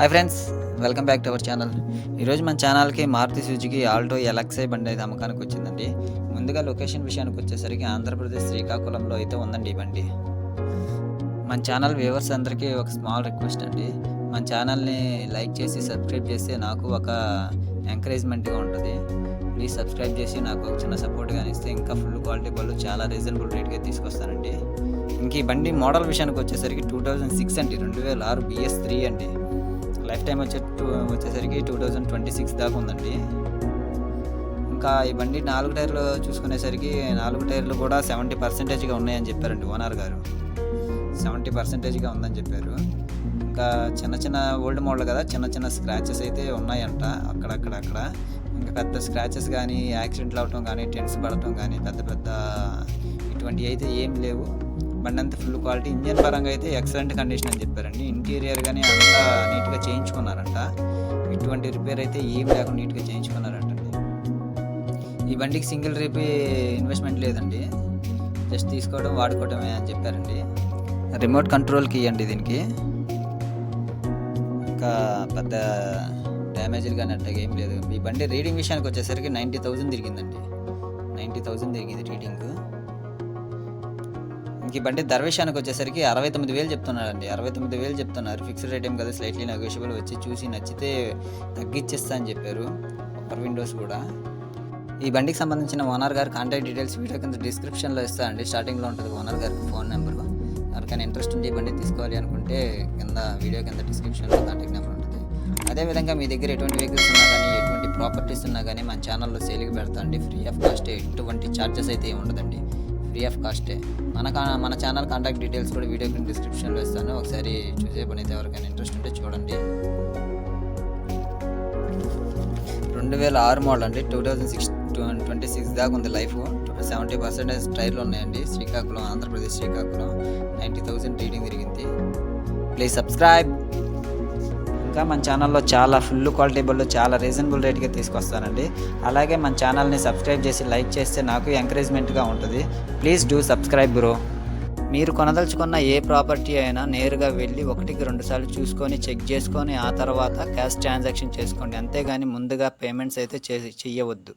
Hi friends welcome back to our channel ఈరోజు మన ఛానల్కి మారుతి సుజుకి ఆల్టో ఎలక్సై బండి అయితే అమ్మకానికి వచ్చిందండి. ముందుగా లొకేషన్ విషయానికి వచ్చేసరికి ఆంధ్రప్రదేశ్ శ్రీకాకుళంలో అయితే ఉందండి ఈ బండి. మన ఛానల్ వ్యూవర్స్ అందరికీ ఒక స్మాల్ రిక్వెస్ట్ అండి. మన ఛానల్ని లైక్ చేసి సబ్స్క్రైబ్ చేస్తే నాకు ఒక ఎంకరేజ్మెంట్గా ఉంటుంది. ప్లీజ్ సబ్స్క్రైబ్ చేసి నాకు ఒక చిన్న సపోర్ట్గా ఇస్తే ఇంకా ఫుల్ క్వాలిటీ బళ్ళు చాలా రీజనబుల్ రేట్గా తీసుకొస్తానండి. ఇంక ఈ బండి మోడల్ విషయానికి వచ్చేసరికి టూ థౌజండ్ సిక్స్ అండి. రెండు వేల ఆరు బిఎస్ త్రీ అండి. లైఫ్ టైం వచ్చే టూ వచ్చేసరికి టూ థౌజండ్ ట్వంటీ సిక్స్ దాకా ఉందండి. ఇంకా ఈ బండి నాలుగు టైర్లు చూసుకునేసరికి నాలుగు టైర్లు కూడా సెవెంటీ పర్సెంటేజ్గా ఉన్నాయని చెప్పారండి ఓనర్ గారు. సెవెంటీ పర్సెంటేజ్గా ఉందని చెప్పారు. ఇంకా చిన్న చిన్న ఓల్డ్ మోడల్ కదా చిన్న చిన్న స్క్రాచెస్ అయితే ఉన్నాయంట అక్కడక్కడ అక్కడ. ఇంకా పెద్ద స్క్రాచెస్ కానీ యాక్సిడెంట్లు అవటం కానీ టెన్స్ పడటం కానీ పెద్ద పెద్ద ఇటువంటివి అయితే ఏం లేవు. బండి అంతా ఫుల్ క్వాలిటీ ఇంజన్ పరంగా అయితే ఎక్సలెంట్ కండిషన్ అని చెప్పారండి. ఇంటీరియర్ కానీ అంతా నీట్గా చేయించుకున్నారంట. ఇటువంటి రిపేర్ అయితే ఏం లేకుండా నీట్గా చేయించుకున్నారంట ఈ బండికి సింగిల్ రేపీ ఇన్వెస్ట్మెంట్ లేదండి. జస్ట్ తీసుకోవడం వాడుకోవడమే అని చెప్పారండి. రిమోట్ కంట్రోల్కి ఇవ్వండి దీనికి. ఇంకా పెద్ద డ్యామేజ్లు కానీ అట్టగా ఏం లేదు. ఈ బండి రీడింగ్ విషయానికి వచ్చేసరికి నైంటీ థౌజండ్ తిరిగిందండి. నైంటీ థౌజండ్ తిరిగింది రీడింగ్ ఇంక ఈ బండి దర్వేషానికి వచ్చేసరికి అరవై తొమ్మిది వేలు చెప్తున్నారండి అరవై తొమ్మిది వేలు చెప్తున్నారు. ఫిక్స్డ్ రేట్ ఏం కదా స్లైట్లీ నెగోషియబుల్ వచ్చి చూసి నచ్చితే తగ్గిచ్చేస్తా అని చెప్పారు. అప్పర్ విండోస్ కూడా. ఈ బండికి సంబంధించిన ఓనర్ గారు కాంటాక్ట్ డీటెయిల్స్ వీడియో కింద డిస్క్రిప్షన్లో ఇస్తానండి స్టార్టింగ్లో ఉంటుంది ఓనర్ గారికి ఫోన్ నెంబర్ ఎవరికైనా ఇంట్రెస్ట్ ఉండి ఈ బండి తీసుకోవాలి అనుకుంటే కింద వీడియో కింద డిస్క్రిప్షన్లో కాంటాక్ట్ నెంబర్ ఉంటుంది. అదేవిధంగా మీ దగ్గర ఎటువంటి వెహికల్స్ ఉన్నా కానీ ఎటువంటి ప్రాపర్టీస్ ఉన్నా కానీ మన ఛానల్లో సేల్కి పెడతా అండి ఫ్రీ ఆఫ్ కాస్ట్ ఎటువంటి ఛార్జెస్ అయితే ఏమి ఉండదండి. ఫ్రీ ఆఫ్ కాస్టే మన కా- మన ఛానల్ కాంటాక్ట్ డీటెయిల్స్ కూడా వీడియో కింద డిస్క్రిప్షన్లో ఇస్తాను. ఒకసారి చూసే పని అయితే ఎవరికైనా ఇంట్రెస్ట్ ఉంటే చూడండి. రెండు వేల ఆరు మోడల్ అండి. Two thousand six twenty six దాకా ఉంది లైఫ్. సెవెంటీ పర్సెంటేజ్ టైర్లు ఉన్నాయండి. Srikakulam Andhra Pradesh Srikakulam. Ninety thousand reading తిరిగింది. ప్లీజ్ సబ్స్క్రైబ్ ఇంకా మన ఛానల్లో చాలా ఫుల్ క్వాలిటీ బళ్ళు చాలా రీజనబుల్ రేట్గా తీసుకొస్తానండి. అలాగే మన ఛానల్ని సబ్స్క్రైబ్ చేసి లైక్ చేస్తే నాకు ఎంకరేజ్మెంట్గా ఉంటుంది. ప్లీజ్ డూ సబ్స్క్రైబ్ బ్రో మీరు కొనదలుచుకున్న ఏ ప్రాపర్టీ అయినా నేరుగా వెళ్ళి ఒకటికి రెండుసార్లు చూసుకొని చెక్ చేసుకొని ఆ తర్వాత క్యాష్ ట్రాన్సాక్షన్ చేసుకోండి. అంతేగాని ముందుగా పేమెంట్స్ అయితే చేసి చెయ్యవద్దు.